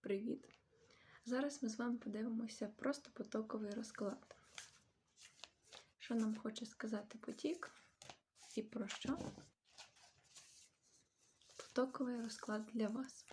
Привіт! Зараз ми з вами подивимося просто потоковий розклад. Що нам хоче сказати потік і про що? Потоковий розклад для вас.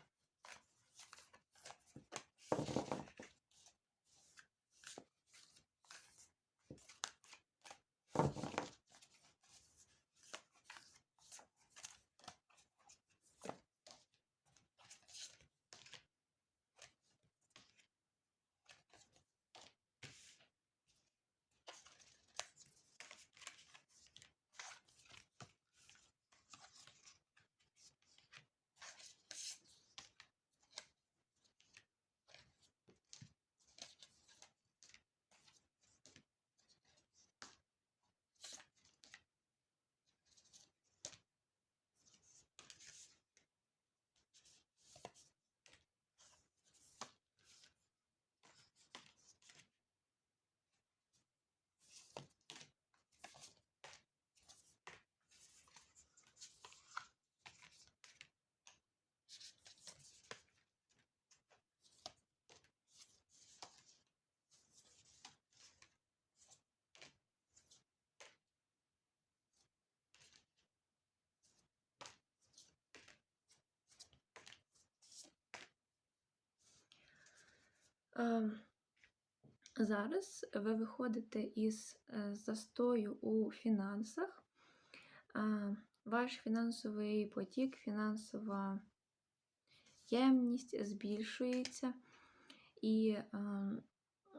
Зараз ви виходите із е, застою у фінансах. Е, Ваш фінансовий потік, фінансова ємність збільшується, і е,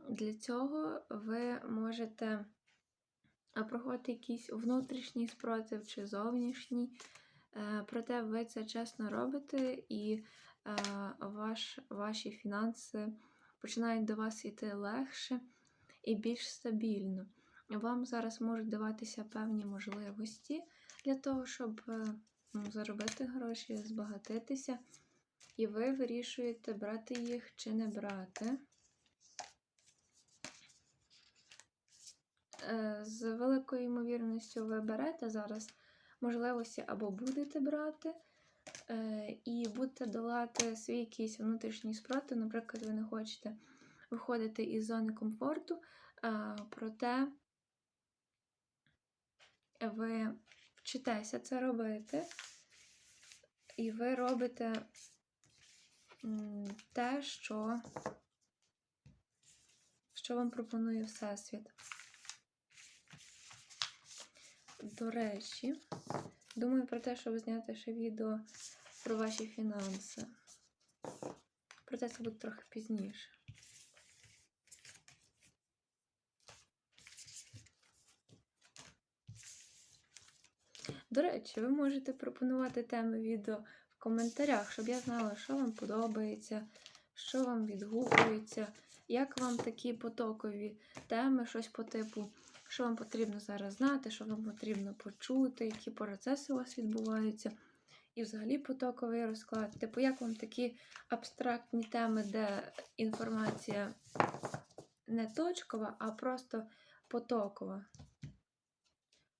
для цього ви можете е, проходити якийсь внутрішній спротив чи зовнішній. Проте ви це чесно робите, і ваш, ваші фінанси починають до вас йти легше і більш стабільно. Вам зараз можуть даватися певні можливості для того, щоб е, ну, заробити гроші, збагатитися, і ви вирішуєте, брати їх чи не брати. Е, З великою ймовірністю ви берете зараз можливості або будете брати, і будете долати свій якийсь внутрішній спротив. Наприклад, ви не хочете виходити із зони комфорту, проте ви вчитеся це робити, і ви робите те, що, що вам пропонує Всесвіт. До речі, думаю про те, щоб зняти ще відео про ваші фінанси. Проте це буде трохи пізніше. До речі, ви можете пропонувати теми відео в коментарях, щоб я знала, що вам подобається, що вам відгукується, як вам такі потокові теми, щось по типу, що вам потрібно зараз знати, що вам потрібно почути, які процеси у вас відбуваються. І взагалі потоковий розклад. Типу, як вам такі абстрактні теми, де інформація не точкова, а просто потокова.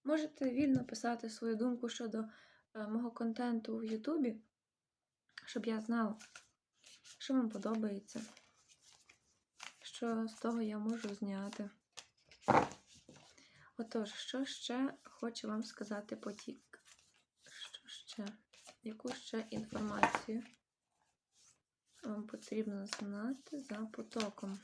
Можете вільно писати свою думку щодо е, мого контенту в Ютубі, щоб я знала, що вам подобається, що з того я можу зняти. Отож, що ще хочу вам сказати потік? Що ще? Яку ще інформацію вам потрібно знати за потоком?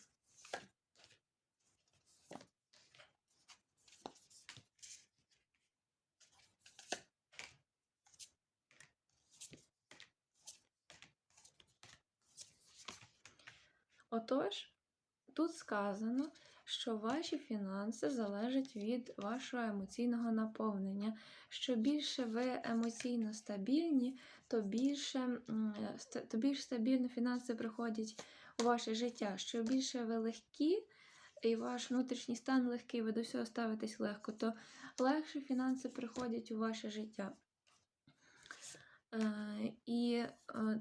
Отож, тут сказано, що ваші фінанси залежать від вашого емоційного наповнення. Що більше ви емоційно стабільні, то більше, то більш стабільно фінанси приходять у ваше життя. Що більше ви легкі, і ваш внутрішній стан легкий, ви до всього ставитесь легко, то легше фінанси приходять у ваше життя. Е, І е,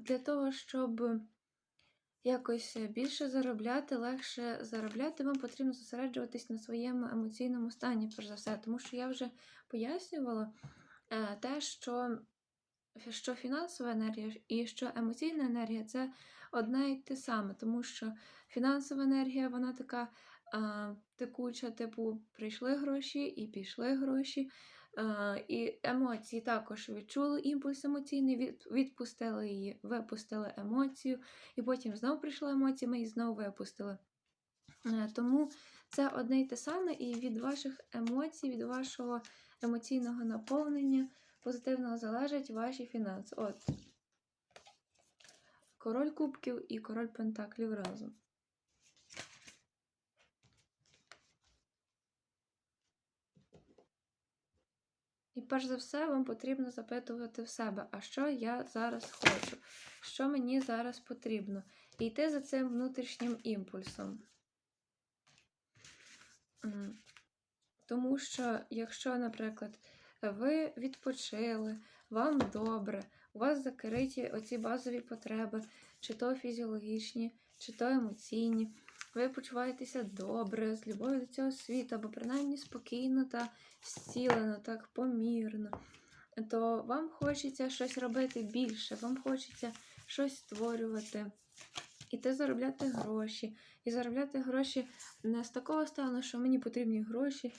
для того, щоб якось більше заробляти, легше заробляти, вам потрібно зосереджуватись на своєму емоційному стані, перш за все. Тому що я вже пояснювала е, те, що що фінансова енергія і що емоційна енергія це одне і те саме, тому що фінансова енергія, вона така текуча, типу, прийшли гроші і пішли гроші. А, і емоції також відчули імпульс емоційний, відпустили її, випустили емоцію, і потім знову прийшла емоція, ми її знову випустили. Е, Тому це одне й те саме, і від ваших емоцій, від вашого емоційного наповнення позитивного залежать ваші фінанси. От. Король кубків і король пентаклів разом. І перш за все, вам потрібно запитувати в себе, а що я зараз хочу, що мені зараз потрібно, і йти за цим внутрішнім імпульсом. Тому що, якщо, наприклад, ви відпочили, вам добре, у вас закриті оці базові потреби, чи то фізіологічні, чи то емоційні, ви почуваєтеся добре, з любов'ю до цього світу, або принаймні спокійно та зцілено, так помірно, то вам хочеться щось робити більше, вам хочеться щось створювати, іти заробляти гроші. І заробляти гроші не з такого стану, що мені потрібні гроші,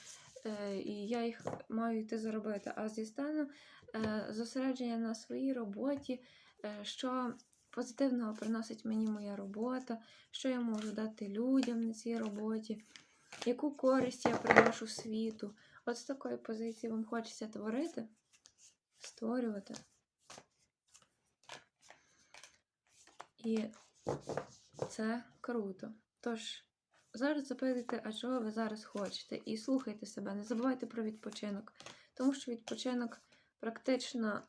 е, і я їх маю йти заробити, а зі стану е, зосередження на своїй роботі, е, що позитивного приносить мені моя робота, що я можу дати людям на цій роботі, яку користь я приношу світу. От з такої позиції вам хочеться творити, створювати. І це круто. Тож, зараз запитуйте, а чого ви зараз хочете, і слухайте себе, не забувайте про відпочинок, тому що відпочинок практично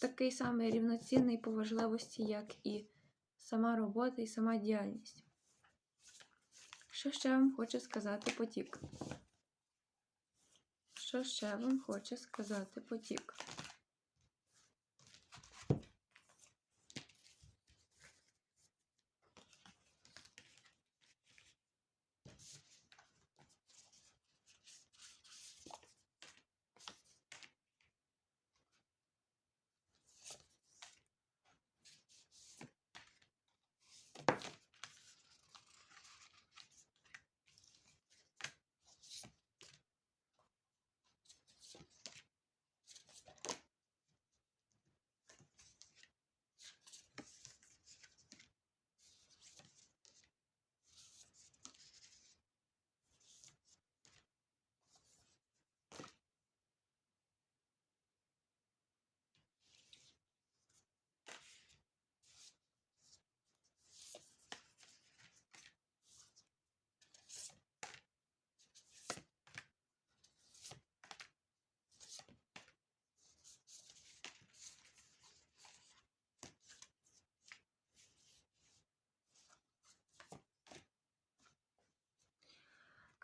такий самий рівноцінний по важливості, як і сама робота і сама діяльність. Що ще вам хоче сказати потік? Що ще вам хоче сказати потік?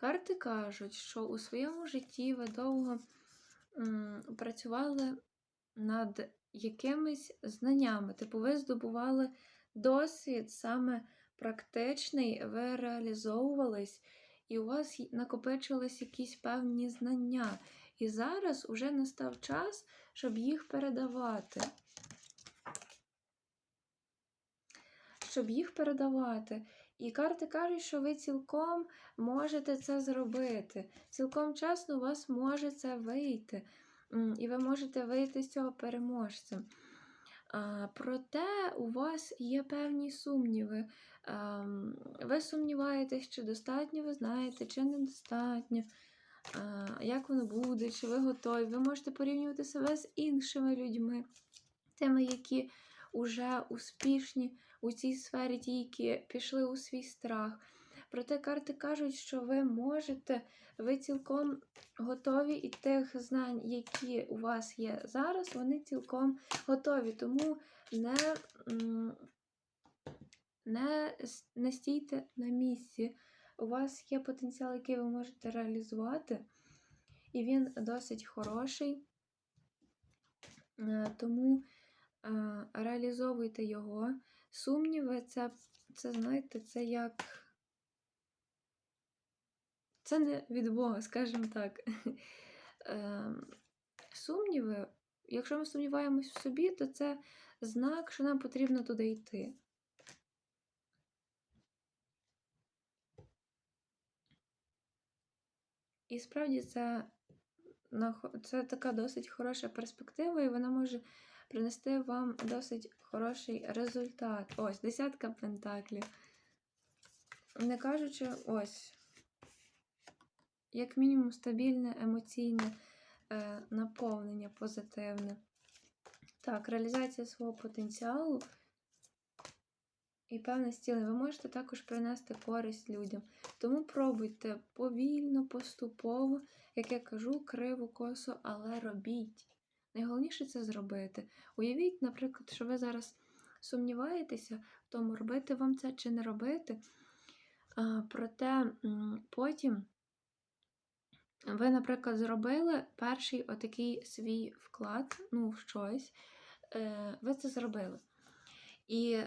Карти кажуть, що у своєму житті ви довго м, працювали над якимись знаннями. Типу, ви здобували досвід саме практичний, ви реалізовувались, і у вас накопичились якісь певні знання. І зараз уже настав час, щоб їх передавати. Щоб їх передавати. І карти кажуть, що ви цілком можете це зробити. Цілком чесно у вас може це вийти. І ви можете вийти з цього переможцем. Проте у вас є певні сумніви. Ви сумніваєтесь, чи достатньо ви знаєте, чи недостатньо, як воно буде, чи ви готові. Ви можете порівнювати себе з іншими людьми, тими, які вже успішні у цій сфері, ті, які пішли у свій страх. Проте карти кажуть, що ви можете, ви цілком готові, і тих знань, які у вас є зараз, вони цілком готові. Тому не, не, не стійте на місці. У вас є потенціал, який ви можете реалізувати, і він досить хороший. Е, Тому реалізовуйте його. Сумніви, це, це знаєте, це як. Це не від Бога, скажімо так. Ем, Сумніви, якщо ми сумніваємось в собі, то це знак, що нам потрібно туди йти. І справді це, це така досить хороша перспектива, і вона може принести вам досить хороший результат. Ось, десятка пентаклів. Не кажучи, ось, як мінімум, стабільне емоційне е, наповнення позитивне. Так, реалізація свого потенціалу і певне зцілення. Ви можете також принести користь людям. Тому пробуйте повільно, поступово, як я кажу, криво, косо, але робіть. Найголовніше це зробити. Уявіть, наприклад, що ви зараз сумніваєтеся в тому, робити вам це чи не робити. Проте потім ви, наприклад, зробили перший отакий свій вклад, ну, в щось, е, ви це зробили. І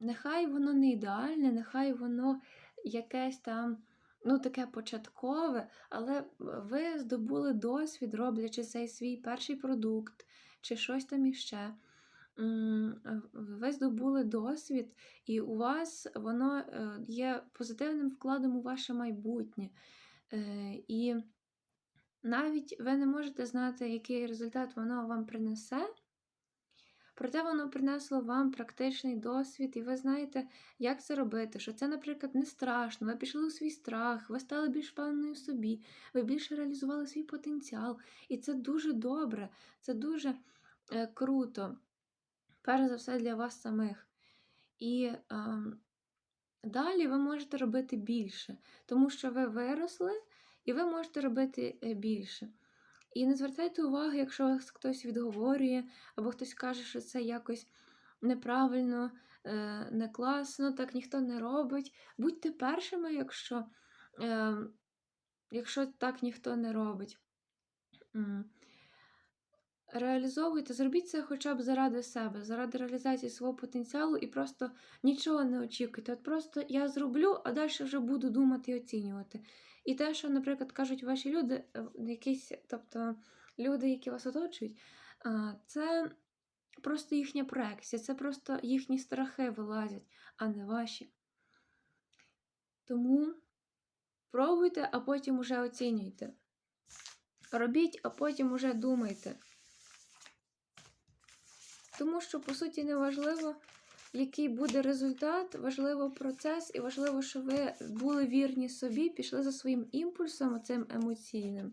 нехай воно не ідеальне, нехай воно якесь там, ну, таке початкове, але ви здобули досвід, роблячи цей свій перший продукт чи щось там іще. Ви здобули досвід, і у вас воно е, є позитивним вкладом у ваше майбутнє. Е, І навіть ви не можете знати, який результат воно вам принесе, проте воно принесло вам практичний досвід, і ви знаєте, як це робити. Що це, наприклад, не страшно, ви пішли у свій страх, ви стали більш впевненою в собі, ви більше реалізували свій потенціал. І це дуже добре, це дуже е, круто. Перш за все для вас самих. І ем, далі ви можете робити більше, тому що ви виросли і ви можете робити е, більше. І не звертайте уваги, якщо вас хтось відговорює, або хтось каже, що це якось неправильно, е, не класно, так ніхто не робить. Будьте першими, якщо, е, якщо так ніхто не робить. Реалізовуйте, зробіть це хоча б заради себе, заради реалізації свого потенціалу і просто нічого не очікуйте. От просто я зроблю, а далі вже буду думати і оцінювати. І те, що, наприклад, кажуть ваші люди, е, якісь, тобто люди, які вас оточують, це просто їхня проекція, це просто їхні страхи вилазять, а не ваші. Тому пробуйте, а потім уже оцінюйте. Робіть, а потім уже думайте. Тому що, по суті, не важливо, який буде результат, важливо процес, і важливо, що ви були вірні собі, пішли за своїм імпульсом, цим емоційним,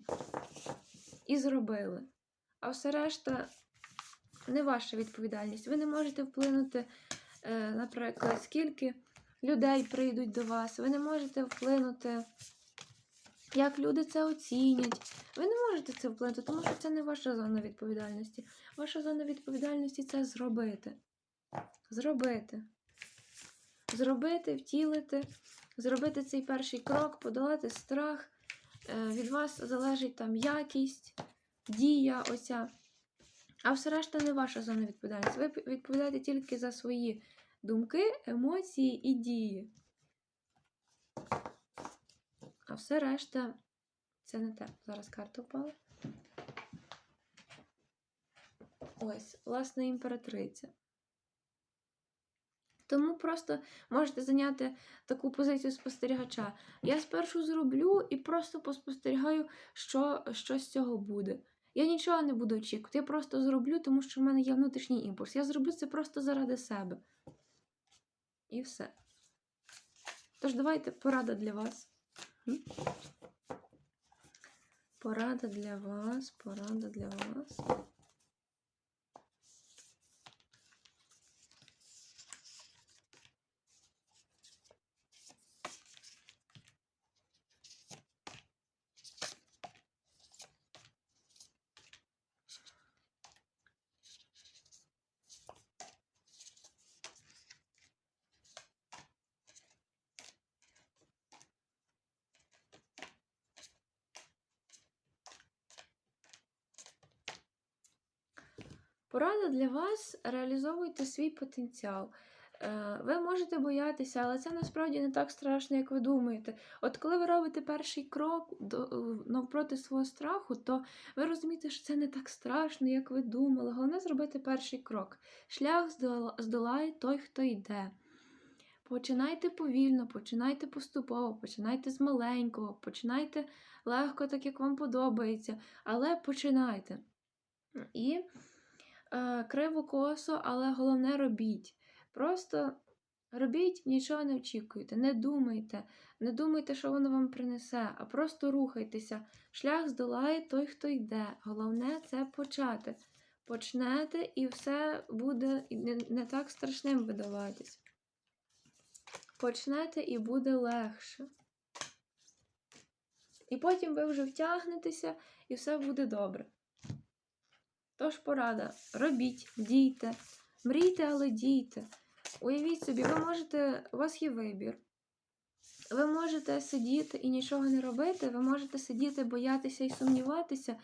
і зробили. А все решта не ваша відповідальність. Ви не можете вплинути, е, наприклад, скільки людей прийдуть до вас, ви не можете вплинути. Як люди це оцінять, ви не можете це вплинути, тому що це не ваша зона відповідальності. Ваша зона відповідальності це зробити. Зробити. Зробити, втілити, зробити цей перший крок, подолати страх. Е, Від вас залежить там якість, дія оця. А все решта не ваша зона відповідальності. Ви відповідаєте тільки за свої думки, емоції і дії. А все решта це не те. Зараз карта впала. Ось, власне, імператриця. Тому просто можете зайняти таку позицію спостерігача. Я спершу зроблю і просто поспостерігаю, що, що з цього буде. Я нічого не буду очікувати. Я просто зроблю, тому що в мене є внутрішній імпульс. Я зроблю це просто заради себе. І все. Тож, давайте порада для вас. Порада для вас, порада для вас. Порада для вас реалізовуйте свій потенціал. Е, Ви можете боятися, але це насправді не так страшно, як ви думаєте. От коли ви робите перший крок е, навпроти свого страху, то ви розумієте, що це не так страшно, як ви думали. Головне зробити перший крок. Шлях здолає той, хто йде. Починайте повільно, починайте поступово, починайте з маленького, починайте легко, так як вам подобається, але починайте. І криво косо, але головне робіть. Просто робіть, нічого не очікуйте, не думайте, не думайте, що воно вам принесе, а просто рухайтеся. Шлях здолає той, хто йде. Головне це почати. Почнете, і все буде не, не так страшним видаватись. Почнете і буде легше. І потім ви вже втягнетеся, і все буде добре. Тож порада, робіть, дійте, мрійте, але дійте. Уявіть собі, ви можете, у вас є вибір. Ви можете сидіти і нічого не робити, ви можете сидіти, боятися і сумніватися,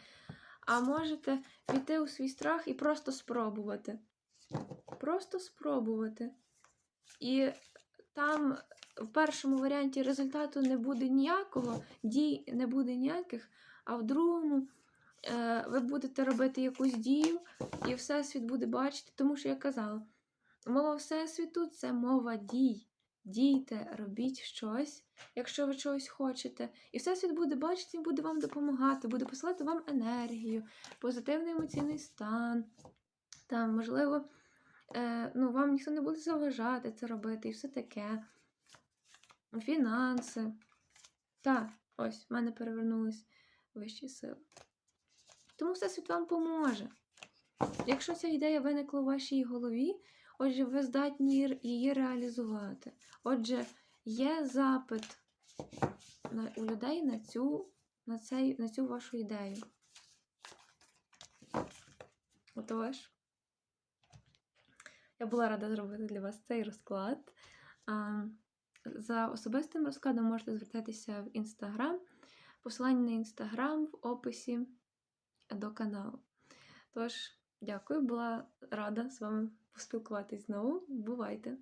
а можете піти у свій страх і просто спробувати. Просто спробувати. І там в першому варіанті результату не буде ніякого, дій не буде ніяких, а в другому ви будете робити якусь дію, і Всесвіт буде бачити, тому що я казала, мова Всесвіту це мова дій. Дійте, робіть щось, якщо ви чогось хочете. І Всесвіт буде бачити і буде вам допомагати, буде посилати вам енергію, позитивний емоційний стан. Там, можливо, е, ну, вам ніхто не буде заважати це робити і все таке. Фінанси. Так, ось, в мене перевернулись вищі сили. Тому Всесвіт вам поможе. Якщо ця ідея виникла у вашій голові, отже, ви здатні її реалізувати. Отже, є запит у людей на цю, на, цей, на цю вашу ідею. Отож, я була рада зробити для вас цей розклад. За особистим розкладом можете звертатися в інстаграм. Посилання на інстаграм в описі до каналу. Тож, дякую, була рада з вами поспілкуватись знову. Бувайте!